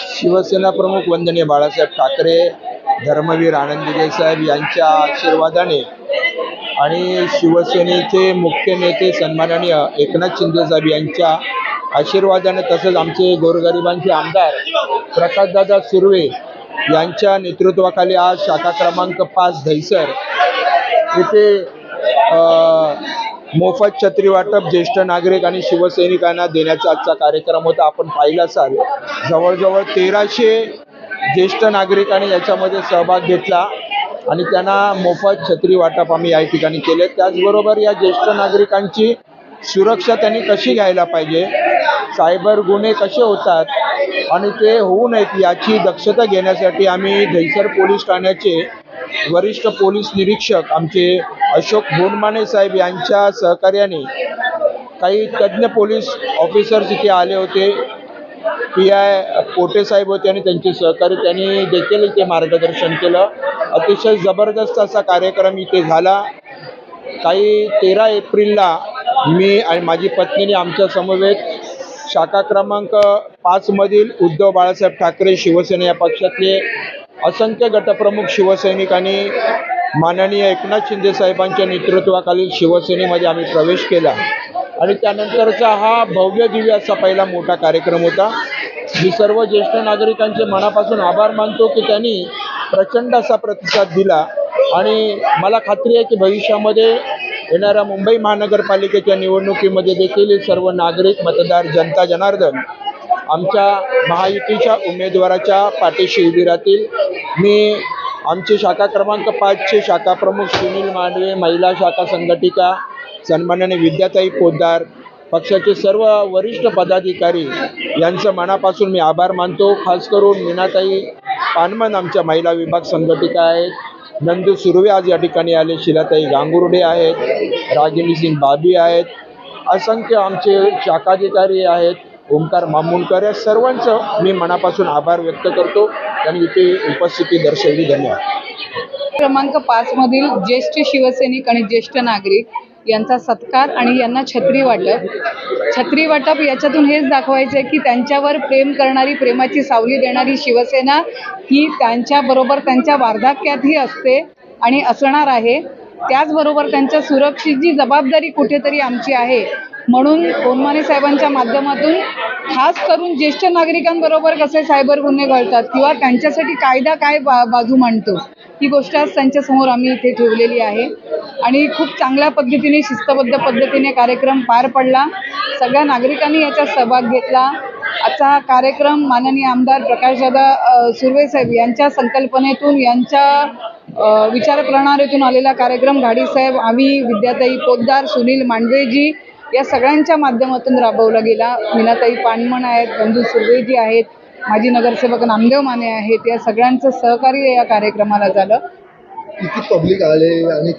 शिवसेना प्रमुख वंदनीय बाळासाहेब ठाकरे धर्मवीर आनंद दिघे साहेब यांच्या आशीर्वादाने आणि शिवसेनेचे मुख्य नेते सन्माननीय एकनाथ शिंदे साहेब यांच्या आशीर्वादाने तसंच आमचे गोरगरिबांचे आमदार प्रकाशदादा सुर्वे यांच्या नेतृत्वाखाली आज शाखा क्रमांक पाच धैसर. इथे मोफत छत्री वाटप ज्येष्ठ नागरिक आणि शिवसैनिकांना देण्याचा आजचा कार्यक्रम होता. आपण पाहिला असाल जवळजवळ तेराशे ज्येष्ठ नागरिकांनी याच्यामध्ये सहभाग घेतला आणि त्यांना मोफत छत्री वाटप आम्ही या ठिकाणी केले. त्याचबरोबर या ज्येष्ठ नागरिकांची सुरक्षा त्यांनी कशी घ्यायला पाहिजे सायबर गुन्हे कसे होतात आणि ते होऊ नयेत याची दक्षता घेण्यासाठी आम्ही दहिसर पोलीस ठाण्याचे वरिष्ठ पोलीस निरीक्षक आमचे अशोक भोनमाने साहेब यांच्या सहकार्याने काही तज्ज्ञ पोलीस ऑफिसर्स इथे आले होते. पी आय पोटे साहेब होते आणि त्यांचे सहकारी त्यांनी देखील इथे मार्गदर्शन केलं. अतिशय जबरदस्त असा कार्यक्रम इथे झाला. काही तेरा एप्रिलला मी आणि माझी पत्नीने आमच्या समवेत शाखा क्रमांक पाचमधील उद्धव बाळासाहेब ठाकरे शिवसेना या पक्षातले असंख्य गटप्रमुख शिवसैनिकांनी माननीय एकनाथ शिंदे साहेबांच्या नेतृत्वाखालील शिवसेनेमध्ये आम्ही प्रवेश केला. आणि त्यानंतरचा हा भव्य दिव्य असा पहिला मोठा कार्यक्रम होता. मी सर्व ज्येष्ठ नागरिकांचे मनापासून आभार मानतो की त्यांनी प्रचंड असा प्रतिसाद दिला. आणि मला खात्री आहे की भविष्यामध्ये येणाऱ्या मुंबई महानगरपालिकेच्या निवडणुकीमध्ये देखील सर्व नागरिक मतदार जनता जनार्दन आमच्या महायुतीच्या उमेदवाराच्या पाठीशी उभी राहतील. मी आमची शाखा क्रमांक पाचचे शाखा प्रमुख सुनील मांडवे महिला शाखा संघटिका सन्माननीय विद्याताई पोद्दार पक्षाचे सर्व वरिष्ठ पदाधिकारी यांचं मनापासून मी आभार मानतो. खास करून मीनाताई पानमन आमच्या महिला विभाग संघटिका आहेत. नंदू सुर्वे आज या ठिकाणी आले शिलाताई गांगुर्डे आहेत रागिनी सिंग बाबी आहेत. असंख्य आमचे शाखाधिकारी आहेत. ओंकार मामुणकर या सर्वांचं मी मनापासून आभार व्यक्त करतो. त्यांनी इथे उपस्थिती दर्शवली धन्यवाद. क्रमांक पाच मधील ज्येष्ठ शिवसैनिक आणि ज्येष्ठ नागरिक यांचा सत्कार आणि यांना छत्री वाटप. छत्री वाटप याच्यातून हेच दाखवायचं आहे की त्यांच्यावर प्रेम करणारी प्रेमाची सावली देणारी शिवसेना ही त्यांच्याबरोबर त्यांच्या वार्धक्यातही असते आणि असणार आहे. त्याचबरोबर त्यांच्या सुरक्षेची जबाबदारी कुठेतरी आमची आहे. म्हणून कोनमाने साहेबांच्या माध्यमातून खास करून ज्येष्ठ नागरिकांबरोबर कसे सायबर गुन्हे घडतात किंवा त्यांच्यासाठी कायदा काय बा बाजू मांडतो ही गोष्ट आज त्यांच्यासमोर आम्ही इथे ठेवलेली आहे. आणि खूप चांगल्या पद्धतीने शिस्तबद्ध पद्धतीने कार्यक्रम पार पडला. सगळ्या नागरिकांनी याच्यात सहभाग घेतला. आजचा हा कार्यक्रम माननीय आमदार प्रकाशदादा सुर्वे साहेब यांच्या संकल्पनेतून यांच्या अ, विचारप्रणालीतून आलेला कार्यक्रम घाडी साहेब आम्ही विद्याताई पोद्दार सुनील मांडवेजी या सगळ्यांच्या माध्यमातून राबवला गेला. मीनाताई पानमण आहेत बंधू सुर्वेजी आहेत माजी नगरसेवक नामदेव माने आहेत या सगळ्यांचं सहकार्य या कार्यक्रमाला झालं. किती पब्लिक आले आणि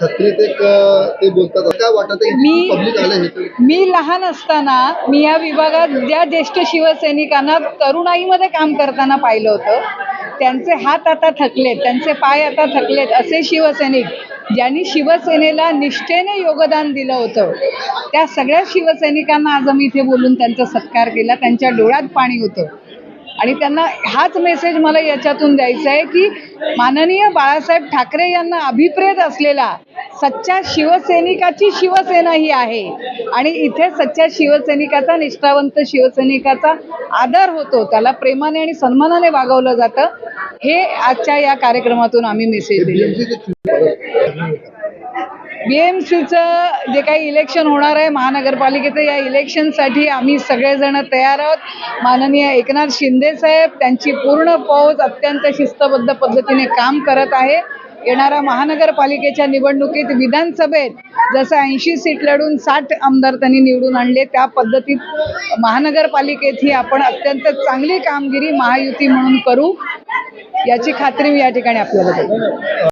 छत्रीत एक ते बोलतात काय वाटत मी- पब्लिक आले तर? मी लहान असताना मी या विभागात ज्या ज्येष्ठ शिवसैनिकांना तरुणाईमध्ये काम करताना पाहिलं होतं त्यांचे हात आता थकलेत त्यांचे पाय आता थकलेत असे शिवसैनिक ज्यांनी शिवसेनेला निष्ठेने योगदान दिलं होतं त्या सगळ्या शिवसैनिकांना आज आम्ही इथे बोलून त्यांचा सत्कार केला. त्यांच्या डोळ्यात पाणी होतं. आणि त्यांना हाच मेसेज मला याच्यातून द्यायचा आहे की माननीय बाळासाहेब ठाकरे यांना अभिप्रेत असलेला सच्च्या शिवसैनिकाची शिवसेना ही आहे. आणि इथे सच्च्या शिवसैनिकाचा निष्ठावंत शिवसैनिकाचा आदर होतो. त्याला प्रेमाने आणि सन्मानाने वागवलं जातं. हे आजच्या या कार्यक्रमातून आम्ही मेसेज दिले बीएमसीचं जे काही इलेक्शन होणार आहे महानगरपालिकेचं या इलेक्शनसाठी आम्ही सगळेजण तयार आहोत. माननीय एकनाथ शिंदे साहेब त्यांची पूर्ण फौज अत्यंत शिस्तबद्ध पद्धतीने काम करत आहे. येणाऱ्या महानगरपालिकेच्या निवडणुकीत विधानसभेत जसं ऐंशी सीट लढून साठ आमदार त्यांनी निवडून आणले त्या पद्धतीत महानगरपालिकेतही आपण अत्यंत चांगली कामगिरी महायुती म्हणून करू याची खात्री मी या ठिकाणी आपल्याला